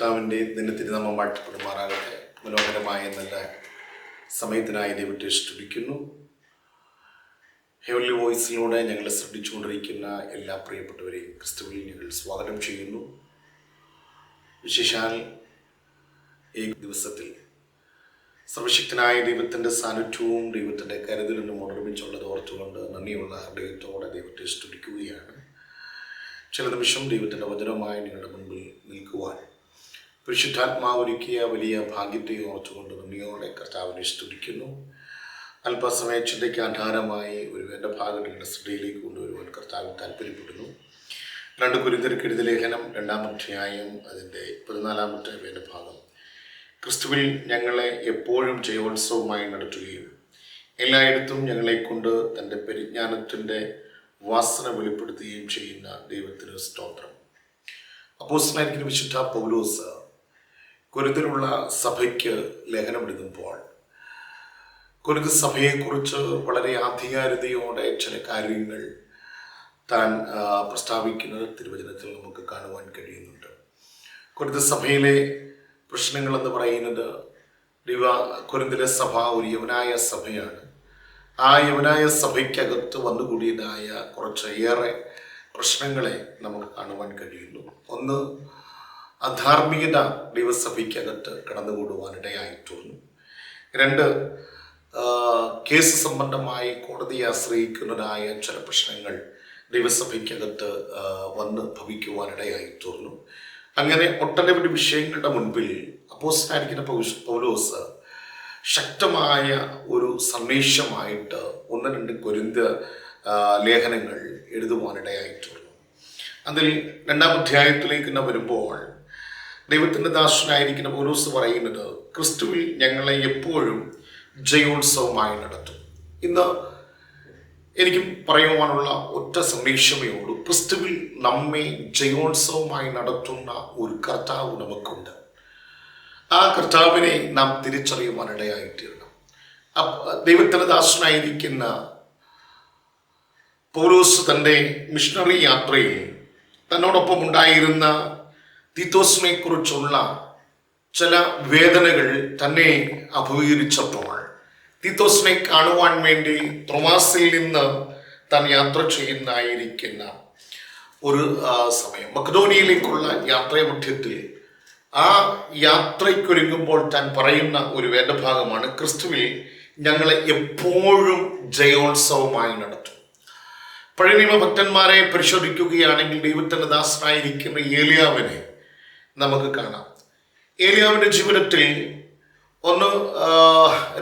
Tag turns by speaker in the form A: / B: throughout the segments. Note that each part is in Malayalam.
A: കർത്താവിന്റെ നിന്റെ തിരുനാമം വാഴ്ത്തപ്പെടുമാറാകട്ടെ. മനോഹരമായ നല്ല സമയത്തിനായി ദൈവത്തെ സ്തുതിക്കുന്നു. ഹെവൻലി വോയിസിലൂടെ ഞങ്ങൾ ശ്രദ്ധിച്ചുകൊണ്ടിരിക്കുന്ന എല്ലാ പ്രിയപ്പെട്ടവരെയും ക്രിസ്തുവിൽ ഞങ്ങൾ സ്വാഗതം ചെയ്യുന്നു. വിശേഷാൽ ഈ ദിവസത്തിൽ സർവശക്തനായ ദൈവത്തിന്റെ സാന്നിധ്യവും ദൈവത്തിന്റെ കരുതലിനും ഓർമ്മിച്ചുള്ളത് ഓർത്തുകൊണ്ട് നന്ദിയുള്ള ഹൃദയത്തോടെ ദൈവത്തെ സ്തുതിക്കുകയാണ്. ചില നിമിഷം ദൈവത്തിന്റെ വചനമായി നിങ്ങളുടെ മുൻപിൽ നിൽക്കുവാൻ പരിശുദ്ധാത്മാവ് ഒരുക്കിയ വലിയ ഭാഗ്യത്തെ ഓർത്തുകൊണ്ട് നന്ദിയോടെ കർത്താവിനെ സ്തുതിക്കുന്നു. അല്പസമയ ചിന്തയ്ക്ക് ആധാരമായി ഒരു എന്റെ നിങ്ങളുടെ ശ്രദ്ധയിലേക്ക് കൊണ്ടുവരുവാൻ കർത്താവ് താല്പര്യപ്പെടുന്നു രണ്ട് കുരുന്തരക്കെഴുതി ലേഖനം രണ്ടാം അധ്യായം അതിന്റെ പതിനാലാമത്തെ വേണ്ട ഭാഗം. ക്രിസ്തുവിൽ ഞങ്ങളെ എപ്പോഴും ജയോത്സവമായി നടത്തുകയും എല്ലായിടത്തും ഞങ്ങളെ കൊണ്ട് തന്റെ പരിജ്ഞാനത്തിന്റെ വാസന വെളിപ്പെടുത്തുകയും ചെയ്യുന്ന ദൈവത്തിന് സ്തോത്രം. അപ്പോസ്റ്റലായിരിക്കുന്ന വിശുദ്ധ പൗലോസ് കുരുത്തിലുള്ള സഭയ്ക്ക് ലേഖനം എഴുതുമ്പോൾ കുരുത്ത് സഭയെക്കുറിച്ച് വളരെ ആധികാരികതയോടെ ചില കാര്യങ്ങൾ താൻ പ്രസ്താവിക്കുന്നത് തിരുവചനത്തിൽ നമുക്ക് കാണുവാൻ കഴിയുന്നുണ്ട്. കുരുത്ത് സഭയിലെ പ്രശ്നങ്ങൾ എന്ന് പറയുന്നത് ദിവ കുരുന്തിലെ സഭ ഒരു യവനായ സഭയാണ്. ആ യവനായ സഭയ്ക്കകത്ത് വന്നുകൂടിയതായ കുറച്ചേറെ പ്രശ്നങ്ങളെ നമുക്ക് കാണുവാൻ കഴിയുന്നു. ഒന്ന് അധാർമികത ദൈവസഭയ്ക്കകത്ത് കടന്നുകൂടുവാനിടയായിത്തീർന്നു രണ്ട് കേസ് സംബന്ധമായി കോടതിയെ ആശ്രയിക്കുന്നതായ ചില പ്രശ്നങ്ങൾ ദൈവസഭയ്ക്കകത്ത് വന്ന് ഭവിക്കുവാനിടയായി തീർന്നു. അങ്ങനെ ഒട്ടനവധി വിഷയങ്ങളുടെ മുൻപിൽ അപ്പോസ്റ്റായിരിക്കുന്ന പൗസ് പൗലോസ് ശക്തമായ ഒരു സന്ദേശമായിട്ട് ഒന്ന് രണ്ട് കൊരിന്ത ലേഖനങ്ങൾ എഴുതുവാനിടയായി തീർന്നു. അതിൽ രണ്ടാം അധ്യായത്തിലേക്ക് വരുമ്പോൾ ദൈവത്തിന്റെ ദാസനായിരിക്കുന്ന പൗലോസ് പറയുന്നത് ക്രിസ്തുവിൽ ഞങ്ങളെ എപ്പോഴും ജയോത്സവമായി നടത്തും. ഇന്ന് എനിക്ക് പറയുവാനുള്ള ഒറ്റ സന്ദേശമേ ഉള്ളൂ. ക്രിസ്തുവിൽ നമ്മെ ജയോത്സവമായി നടത്തുന്ന ഒരു കർത്താവ് നമുക്കുണ്ട്. ആ കർത്താവിനെ നാം തിരിച്ചറിയുവാനിടയായിത്തീരണം ദൈവത്തിന്റെ ദാസനായിരിക്കുന്ന പൗലോസ് തന്റെ മിഷണറി യാത്രയിൽ തന്നോടൊപ്പം ഉണ്ടായിരുന്ന തീത്തോസിനെ കുറിച്ചുള്ള ചില വേദനകൾ തന്നെ അഭിമുഖീകരിച്ചപ്പോൾ തീത്തോസിനെ കാണുവാൻ വേണ്ടി ത്രൊമാസിൽ നിന്ന് താൻ യാത്ര ചെയ്യുന്നതായിരിക്കുന്ന ഒരു സമയം. മക്ദോനിയയിലേക്കുള്ള യാത്രാമധ്യത്തിൽ ആ യാത്രയ്ക്കൊരുങ്ങുമ്പോൾ താൻ പറയുന്ന ഒരു വേദഭാഗമാണ് ക്രിസ്തുവിൽ ഞങ്ങളെ എപ്പോഴും ജയോത്സവമായി നടത്തും. പഴയ നിയമ ഭക്തന്മാരെ പരിശോധിക്കുകയാണെങ്കിൽ ദൈവത്തിന്റെ ദാസനായിരിക്കുന്ന ഏലിയാവിനെ നമുക്ക് കാണാം. ഏലിയാവിന്റെ ജീവിതത്തിൽ ഒന്ന്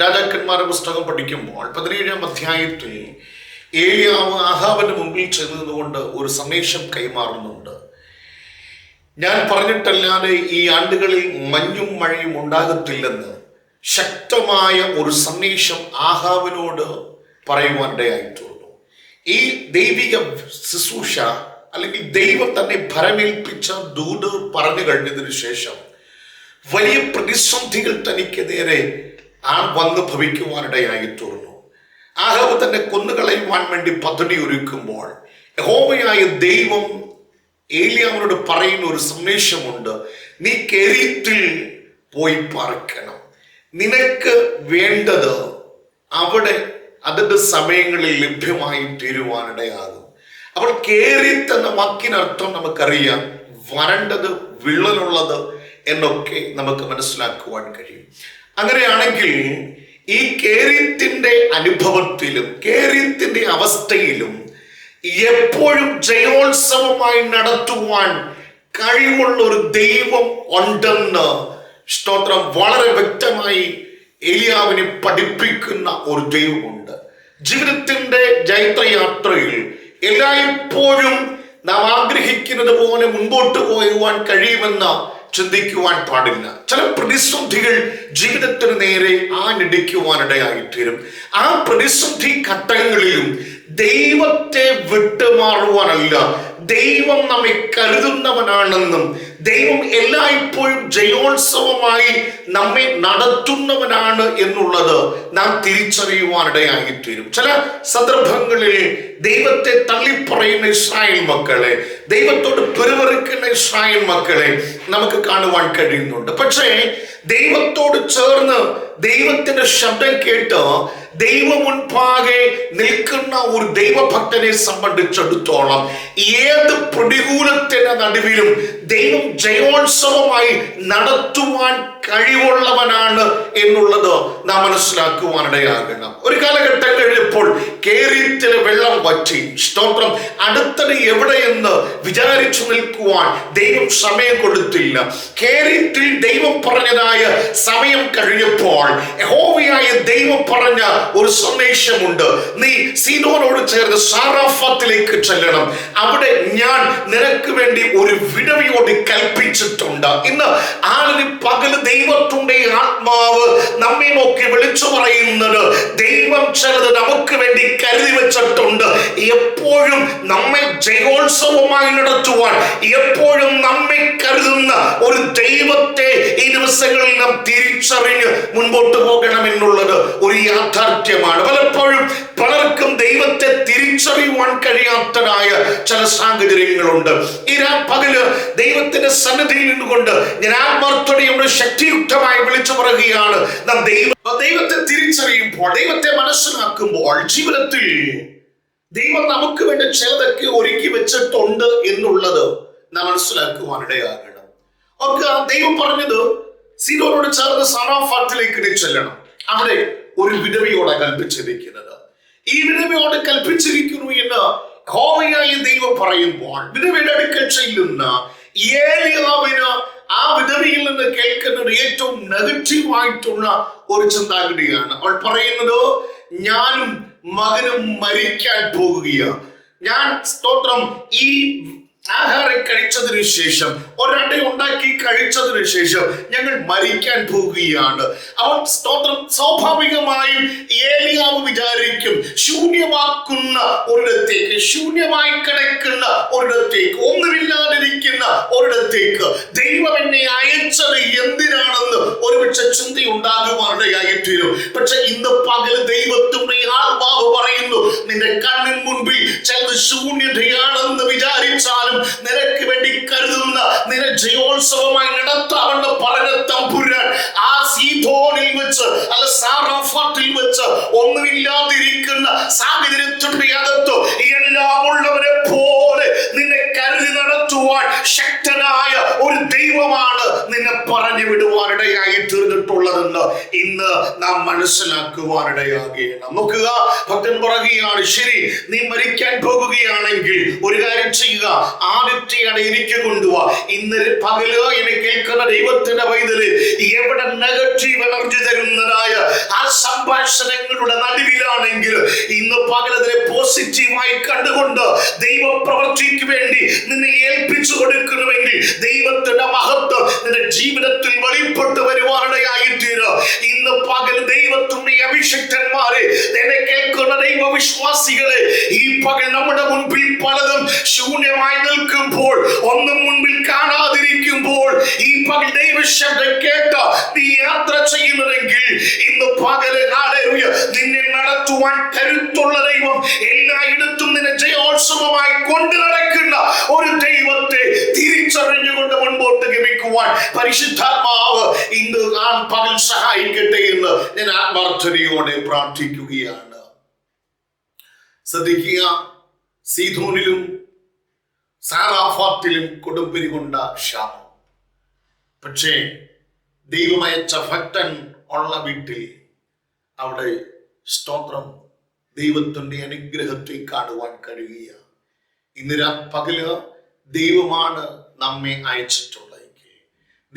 A: രാജാക്കന്മാരുടെ പുസ്തകം പഠിക്കുമ്പോൾ പതിനേഴാം അധ്യായത്തിൽ ഏലിയാവ് ആഹാബിന്റെ മുമ്പിൽ ചെന്നതുകൊണ്ട് ഒരു സന്ദേശം കൈമാറുന്നുണ്ട്. ഞാൻ പറഞ്ഞിട്ടല്ലാതെ ഈ ആണ്ടുകളിൽ മഞ്ഞും മഴയും ഉണ്ടാകത്തില്ലെന്ന് ശക്തമായ ഒരു സന്ദേശം ആഹാവിനോട് പറയുവാനിടയായി തീർന്നു. ഈ ദൈവിക ശുശ്രൂഷ അല്ലെങ്കിൽ ദൈവം തന്നെ ഭരമേൽപ്പിച്ച ദൂത് പറഞ്ഞു കഴിഞ്ഞതിന് ശേഷം വലിയ പ്രതിസന്ധികൾ തനിക്ക് നേരെ ആ വന്ന് ഭവിക്കുവാനിടയായി തീർന്നു. ആഹവ് തന്നെ കൊന്നുകളയുവാൻ വേണ്ടി പദ്ധതി ഒരുക്കുമ്പോൾ യഹോവയായ ദൈവം ഏലിയാവിനോട് പറയുന്ന ഒരു സന്ദേശമുണ്ട്. നീ കെരീത്തിൽ പോയി പാർക്കണം. നിനക്ക് വേണ്ടത് അവിടെ അതിന്റെ സമയങ്ങളിൽ ലഭ്യമായി തീരുവാനിടയാകും. അപ്പോൾ കേറിത്ത് വാക്കിനർത്ഥം നമുക്കറിയാം. വരണ്ടത് വിള്ളലുള്ളത് എന്നൊക്കെ നമുക്ക് മനസ്സിലാക്കുവാൻ കഴിയും. അങ്ങനെയാണെങ്കിൽ ഈ കേരിത്തിന്റെ അനുഭവത്തിലും കേരിത്തിന്റെ അവസ്ഥയിലും എപ്പോഴും ജയോത്സവമായി നടത്തുവാൻ കഴിവുള്ള ഒരു ദൈവം ഉണ്ടെന്ന് സ്തോത്രം വളരെ വ്യക്തമായി എലിയാവിനെ പഠിപ്പിക്കുന്ന ഒരു ദൈവമുണ്ട്. ജീവിതത്തിന്റെ ജൈത്രയാത്രയിൽ എല്ലായ്പ്പോഴും നാം ആഗ്രഹിക്കുന്നത് പോലെ മുൻപോട്ട് പോയുവാൻ കഴിയുമെന്ന് ചിന്തിക്കുവാൻ പാടില്ല. ചില പ്രതിസന്ധികൾ ജീവിതത്തിന് നേരെ ആ ഇടിക്കുവാനിടയായിത്തീരും ആ പ്രതിസന്ധി ഘട്ടങ്ങളിലും ദൈവത്തെ വിട്ടുമാറുവാനല്ല. ദൈവം നമ്മെ കരുതുന്നവനാണെന്നും ദൈവം എല്ലായ്പ്പോഴും ജയോത്സവമായി നമ്മെ നടത്തുന്നവനാണ് എന്നുള്ളത് നാം തിരിച്ചറിയുവാനിടയായിത്തീരും. ചില സന്ദർഭങ്ങളിൽ ദൈവത്തെ തള്ളിപ്പറയുന്ന ഇസ്രായേൽ മക്കളെ ദൈവത്തോട് പെരുവറുക്കുന്ന ഇസ്രായേൽ മക്കളെ നമുക്ക് കാണുവാൻ കഴിയുന്നുണ്ട്. പക്ഷേ ദൈവത്തോട് ചേർന്ന് ദൈവത്തിന്റെ ശബ്ദം കേട്ട് ദൈവ മുൻപാകെ നിൽക്കുന്ന ഒരു ദൈവഭക്തനെ സംബന്ധിച്ചിടത്തോളം ഏത് പ്രതികൂലത്തിന്റെ നടുവിലും ദൈവം ജയോത്സവമായി നടത്തുവാൻ കഴിവുള്ളവനാണ് എന്നുള്ളത് നാം മനസ്സിലാക്കുവാനിടയാകണം. ഒരു കാലഘട്ടം കഴിഞ്ഞപ്പോൾ കേരളത്തിലെ വെള്ളം വറ്റി. സ്തോത്രം. അടുത്തത് എവിടെയെന്ന് വിചാരിച്ചു നിൽക്കുവാൻ ദൈവം സമയം കൊടുത്തില്ല. കേറിയിട്ട് ദൈവം പറഞ്ഞതായ സമയം കഴിഞ്ഞപ്പോൾ യഹോവയായ ദൈവം പറഞ്ഞ ഒരു സന്ദേശമുണ്ട്. നീ സീനോനോട് ചേർന്ന് സാറാഫത്തിലേക്ക് ചെല്ലണം. അവിടെ ഞാൻ നിനക്ക് വേണ്ടി ഒരു വിടവിയോട് കൽപ്പിച്ചിട്ടുണ്ട്. ഇന്ന് ആളിന് പകൽ ദൈവത്തിന്റെ ആത്മാവ് നമ്മെ നോക്കി വിളിച്ചു പറയുന്നത് ദൈവം ചിലത് നമുക്ക് വേണ്ടി കരുതി വെച്ചിട്ടുണ്ട്. എപ്പോഴും നമ്മെ ജയോത്സവമായി നടത്തുവാൻ എപ്പോഴും നമ്മെ കരുതുന്ന ഒരു ദൈവത്തെ ഈ ദിവസങ്ങളിൽ നാം തിരിച്ചറിഞ്ഞ് മുൻപോട്ട് പോകണം എന്നുള്ളത് ഒരു യാഥാർത്ഥ്യമാണ്. പലപ്പോഴും പലർക്കും ദൈവത്തെ തിരിച്ചറിയുവാൻ കഴിയാത്തതായ ചില സാഹചര്യങ്ങളുണ്ട്. ഈ പകൽ ദൈവത്തിന്റെ സന്നിധിയിൽ നിന്നുകൊണ്ട് ഞാൻ ആത്മാർത്ഥതയോട് ശക്തിയുക്തമായി വിളിച്ചു പറയുകയാണ്. നാം ദൈവം ദൈവത്തെ തിരിച്ചറിയുമ്പോൾ ദൈവത്തെ മനസ്സിലാക്കുമ്പോൾ ജീവിതത്തിൽ ദൈവം നമുക്ക് വേണ്ടി ചിലതൊക്കെ ഒരുക്കി വെച്ചിട്ടുണ്ട് എന്നുള്ളത് നാം മനസ്സിലാക്കുവാനിടയാകണം ഒക്കെ ദൈവം പറഞ്ഞത് സീനോനോട് ചേർന്ന് സറാഫാത്തിലേക്ക് ചെല്ലണം. അവിടെ ഒരു വിധവയോടെ കൽപ്പിച്ചിരിക്കുന്നത്. ഈ വിധവയോട് കൽപ്പിച്ചിരിക്കുന്നു എന്ന് ഹോമയായി ദൈവം പറയുമ്പോൾ വിധവയുടെ അടുക്കൽ ചെല്ലുന്ന ഏലിയാവിന് ആ വിധവിയിൽ നിന്ന് കേൾക്കുന്നത് ഏറ്റവും നെഗറ്റീവായിട്ടുള്ള ഒരു ചിന്താഗതിയാണ്. അവൾ പറയുന്നത് ഞാനും മകനും മരിക്കാൻ പോകുകയാണ്. ഞാൻ സ്തോത്രം ഈ ആഹാരം കഴിച്ചതിന് ശേഷം ഒരട ഉണ്ടാക്കി കഴിച്ചതിന് ശേഷം ഞങ്ങൾ മരിക്കാൻ പോകുകയാണ്. അവൻ സ്തോത്രം സ്വാഭാവികമായും ഏലിയാവ് വിചാരിക്കും ശൂന്യമാക്കുന്ന ഒരിടത്തേക്ക് ശൂന്യമായി കിടക്കുന്ന ഒരിടത്തേക്ക് ഒന്നുമില്ലാതിരിക്കുന്ന ഒരിടത്തേക്ക് ദൈവം എന്നെ അയച്ചത് എന്തിനാണെന്ന് ഒരുപക്ഷെ ചിന്തയുണ്ടാകുവാനിടയായിത്തീരും പക്ഷെ ഇന്ന് പകൽ ദൈവത്തിന്റെ ആത്മാവ് പറയുന്നു നിന്റെ കണ്ണിൻ മുൻപിൽ ചിലത് ശൂന്യതയാണെന്ന് വിചാരിച്ചാലും നിനക്ക് വേണ്ടി കരുതുന്ന നിന ജയോത്സവമായി നടത്താമെന്ന് പറഞ്ഞ തമ്പുരാൻ ആ സീതോനിൽ വെച്ച് അല്ല സാറാഫാട്ടിൽ വെച്ച് ഒന്നുമില്ലാതിരിക്കുന്ന സാഹചര്യത്തിന്റെ അകത്ത് എല്ലാം ഉള്ളവരെ പോലെ നിന്നെ കരുതി നടത്തുവാൻ ശക്തനായ ഒരു ദൈവമാണ് നിന്നെ പറഞ്ഞു വിടുവാനിടയായി തീർന്നിട്ടുള്ളതെന്ന് ഇന്ന് നാം മനസ്സിലാക്കുവാനിടയാകുകയാണ് നോക്കുക ഭക്തൻ പറയുകയാണ് ശരി നീ മരിക്കാൻ പോകുകയാണെങ്കിൽ ഒരു കാര്യം ചെയ്യുക. ആദിത്യയാണ് എനിക്ക് കൊണ്ടുപോവാ ഇന്ന് പകൽ എന്നെ കേൾക്കുന്ന ദൈവത്തിന്റെ വൈതൽ എവിടെ നെഗറ്റീവ് എനർജി തരുന്നതായ ആ സംഭാഷണങ്ങളുടെ നടുവിലാണെങ്കിൽ ഇന്ന് പകലതിനെ പോസിറ്റീവായി കണ്ടുകൊണ്ട് ദൈവ പ്രവർത്തിക്ക് വേണ്ടി നിന്നെ ഏൽപ്പിച്ചു കൊടുക്കണമെങ്കിൽ ദൈവത്തിന്റെ മഹത്വം നിന്റെ ജീവിതത്തിൽ വെളിപ്പെട്ടു വരുവാനിടയായി തീരും ഇന്ന് പകൽ ദൈവത്തിന്റെ അഭിഷക്തന്മാരെ എന്നെ കേൾക്കുന്ന ദൈവവിശ്വാസികളെ ഈ പകൽ നമ്മുടെ മുൻപിൽ പലതും ശൂന്യമായി നിൽക്കുമ്പോൾ ഒന്നും മുൻപിൽ കാണാതിരിക്കുമ്പോൾ ഈ പകൽ ദൈവശബ്ദം കേട്ട നീ യാത്ര ചെയ്യുന്നതെങ്കിൽ ഇന്ന് പകൽ ഹല്ലേലൂയ, നിന്നെ നടത്തുവാൻ കരുത്തുള്ള ദൈവം എല്ലായിടത്തും നിന്നെ ജയോത്സവമായി കൊണ്ടു നടക്കുന്ന ഒരു ദൈവത്തെ മുൻപോട്ട് ഗമിക്കുവാൻ പരിശുദ്ധാത്മാവ് ഇന്ന് ആ പകൽ സഹായിക്കട്ടെ എന്ന് ഞാൻ ആത്മാർത്ഥതയോടെ പ്രാർത്ഥിക്കുകയാണ്. ശ്രദ്ധിക്കുക സീധോനിലും സാറാഫാത്തിലും കൊടുമ്പിരി കൊണ്ട ക്ഷാമം. പക്ഷേ ദൈവമയച്ച ഭക്തൻ ഉള്ള വീട്ടിൽ അവിടെ സ്തോത്രം ദൈവത്തിന്റെ അനുഗ്രഹത്തെ കാണുവാൻ കഴിയുക ഇന്ന് പകൽ ദൈവമാണ് നമ്മെ അയച്ചിട്ടുള്ളതെങ്കിൽ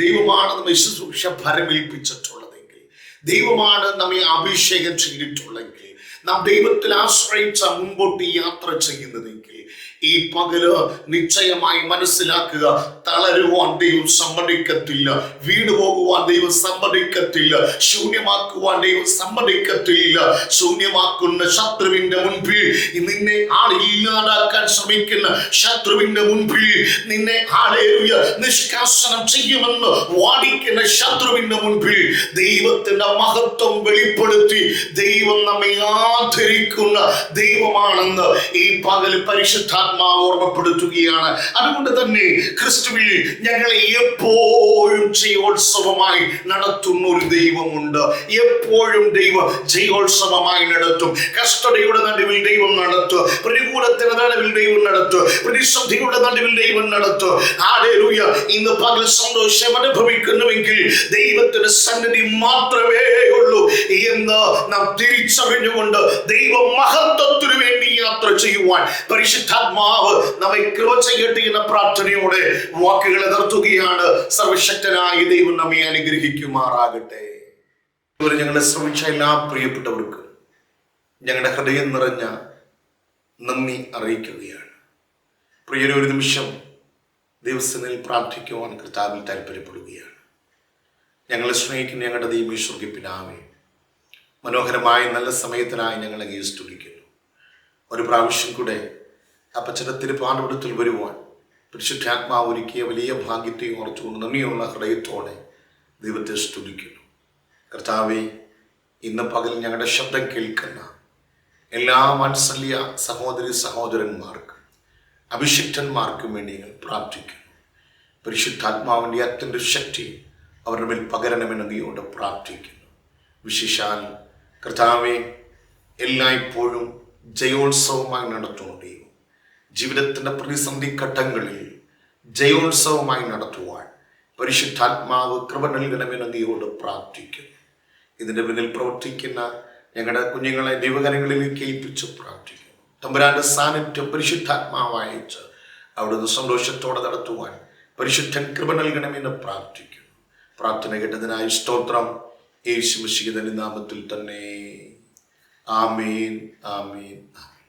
A: ദൈവമാണ് നമ്മെ ശുശ്രൂഷ ഫലമേൽപ്പിച്ചിട്ടുള്ളതെങ്കിൽ ദൈവമാണ് നമ്മെ അഭിഷേകം ചെയ്തിട്ടുള്ളെങ്കിൽ നാം ദൈവത്തിൽ ആശ്രയിച്ച മുമ്പോട്ട് യാത്ര ചെയ്യുന്നതെങ്കിൽ ഈ പകൽ നിശ്ചയമായി മനസ്സിലാക്കുക. തളരുവാൻ ദൈവം സമ്മതിക്കത്തില്ല. വീട് പോകുവാൻ ദൈവം സമ്മതിക്കത്തില്ല. ശൂന്യമാക്കുവാൻ ദൈവം സമ്മതിക്കത്തില്ല. ശൂന്യമാക്കുന്ന ശത്രുവിന്റെ മുൻപിൽ നിന്നെ ആളില്ലാതാക്കാൻ ശ്രമിക്കുന്ന ശത്രുവിന്റെ മുൻപിൽ നിന്നെ ആളേറിയ നിഷ്കാസനം ചെയ്യുമെന്ന് വാടിക്കുന്ന ശത്രുവിന്റെ മുൻപിൽ ദൈവത്തിന്റെ മഹത്വം വെളിപ്പെടുത്തി ദൈവം നമ്മെ ആദരിക്കുന്ന ദൈവമാണെന്ന് ഈ പകൽ പരിശുദ്ധാത്മാവ് ഓർമ്മപ്പെടുത്തുകയാണ്. അതുകൊണ്ട് തന്നെ ക്രിസ്തുവിൽ ഞങ്ങളെ എപ്പോഴും ജയോത്സവമായി നടത്തുന്ന ഒരു ദൈവമുണ്ട്. എപ്പോഴും ദൈവം ജയോത്സവമായി നടത്തും. കഷ്ടതയുടെ നടുവിൽ ദൈവം നടത്തും. പ്രതികൂലത്തിന്റെ നടുവിൽ ദൈവം നടത്തും. പ്രതിസന്ധിയുടെ നടുവിൽ ദൈവം നടത്തും. ആരേലൂയ ഇന്ന് പകൽ സന്തോഷം അനുഭവിക്കുന്നുവെങ്കിൽ ദൈവത്തിന്റെ സന്നിധി മാത്രമേ ഉള്ളൂ. എന്ന് നാം തിരിച്ചറിഞ്ഞുകൊണ്ട് ദൈവ മഹത്വത്തിനു വേണ്ടി യാത്ര ചെയ്യുവാൻ പരിശുദ്ധാത്മാവ് നമ്മെ കൃപ ചെയ്യട്ടെ എന്ന പ്രാർത്ഥനയോടെ വാക്കുകളെ നിർത്തുകയാണ് സർവശക്തനായ ദൈവം നമ്മെ അനുഗ്രഹിക്കുമാറാകട്ടെ. ഇതുവരെ ഞങ്ങളെ ശ്രമിച്ച എല്ലാ പ്രിയപ്പെട്ടവർക്ക് ഞങ്ങളുടെ ഹൃദയം നിറഞ്ഞ നന്ദി അറിയിക്കുകയാണ്. പ്രിയരെ ഒരു നിമിഷം ദിവസങ്ങളിൽ പ്രാർത്ഥിക്കുവാൻ കർത്താവിൽ താല്പര്യപ്പെടുകയാണ് ഞങ്ങളെ സ്നേഹിക്കുന്ന ഞങ്ങളുടെ ദൈവീശ്വർക്ക് പിതാവേ മനോഹരമായ നല്ല സമയത്തിനായി ഞങ്ങളെ സ്തുതിക്കുന്നു. ഒരു പ്രാവശ്യം കൂടെ അപ്പച്ചനത്തിന് പാടുപെടുത്തിൽ വരുവാൻ പരിശുദ്ധാത്മാവ് ഒരുക്കിയ വലിയ ഭാഗ്യത്തെ ഓർത്തുകൊണ്ട് നന്ദിയുള്ള ഹൃദയത്തോടെ ദൈവത്തെ സ്തുതിക്കുന്നു. കർത്താവെ ഇന്ന് പകൽ ഞങ്ങളുടെ ശബ്ദം കേൾക്കുന്ന എല്ലാ വാത്സല്യ സഹോദരി സഹോദരന്മാർക്കും അഭിഷിക്തന്മാർക്കും വേണ്ടി ഞങ്ങൾ പ്രാർത്ഥിക്കുന്നു. പരിശുദ്ധാത്മാവിന്റെ അത്യന്ത ശക്തി അവരുടെ മേൽ പകരണമെന്ന് നീയോട് പ്രാർത്ഥിക്കുന്നു. വിശേഷാൽ കർത്താവെ എല്ലായ്പ്പോഴും ജയോത്സവമായി നടത്തുന്നു ജീവിതത്തിന്റെ പ്രതിസന്ധി ഘട്ടങ്ങളിൽ ജയോത്സവമായി നടത്തുവാൻ പരിശുദ്ധാത്മാവ് കൃപ നൽകണമെന്ന് നീയോട് പ്രാർത്ഥിക്കുന്നു. ഇതിന്റെ പിന്നിൽ പ്രവർത്തിക്കുന്ന ഞങ്ങളുടെ കുഞ്ഞുങ്ങളെ ദൈവകരങ്ങളിലേക്ക് ഏൽപ്പിച്ച് പ്രാർത്ഥിക്കുന്നു. തമ്പുരാന്റെ സാന്നിധ്യം പരിശുദ്ധാത്മാവയച്ച് അവിടുന്ന് സന്തോഷത്തോടെ നടത്തുവാൻ പരിശുദ്ധൻ കൃപ നൽകണമെന്ന് പ്രാർത്ഥിക്കുന്നു. പ്രാർത്ഥന കേട്ടതിനായി സ്തോത്രം. യേശു മിശികതന്റെ നാമത്തിൽ തന്നെ. ആമീൻ ആമീൻ ആമീൻ.